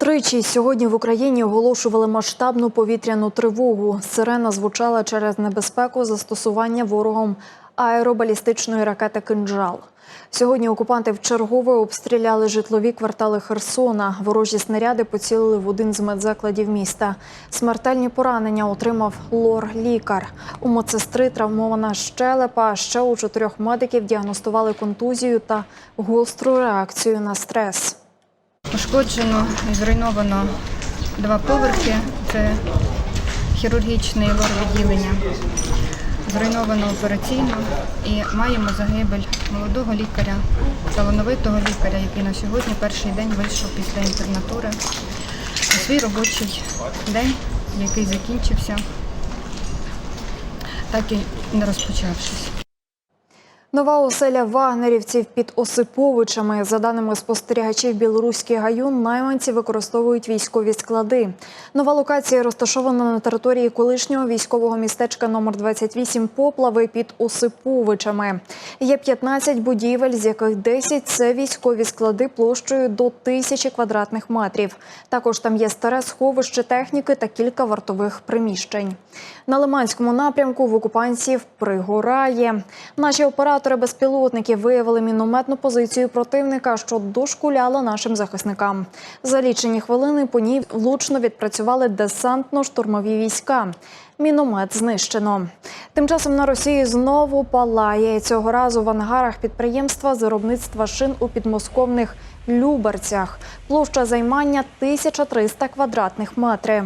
Тричі сьогодні в Україні оголошували масштабну повітряну тривогу. Сирена звучала через небезпеку застосування ворогом аеробалістичної ракети «Кинджал». Сьогодні окупанти вчергове обстріляли житлові квартали Херсона. Ворожі снаряди поцілили в один з медзакладів міста. Смертельні поранення отримав лор-лікар. У медсестри травмована щелепа. Ще у чотирьох медиків діагностували контузію та гостру реакцію на стрес. Пошкоджено і зруйновано два поверхи. Це хірургічне і лор-відділення. Зруйновано операційно і маємо загибель молодого лікаря, талановитого лікаря, який на сьогодні перший день вийшов після інтернатури у свій робочий день, який закінчився, так і не розпочавшись. Нова оселя вагнерівців під Осиповичами. За даними спостерігачів Білоруський гаюн, найманці використовують військові склади. Нова локація розташована на території колишнього військового містечка номер 28 Поплави під Осиповичами. Є 15 будівель, з яких 10 – це військові склади площею до тисячі квадратних метрів. Також там є старе сховище техніки та кілька вартових приміщень. На Лиманському напрямку в окупантів пригорає. Наші оператори безпілотників виявили мінометну позицію противника, що дошкуляла нашим захисникам. За лічені хвилини по ній влучно відпрацювали десантно-штурмові війська. Міномет знищено. Тим часом на Росії знову палає. Цього разу в ангарах підприємства з виробництва шин у підмосковних Люберцях. Площа займання 1300 квадратних метрів.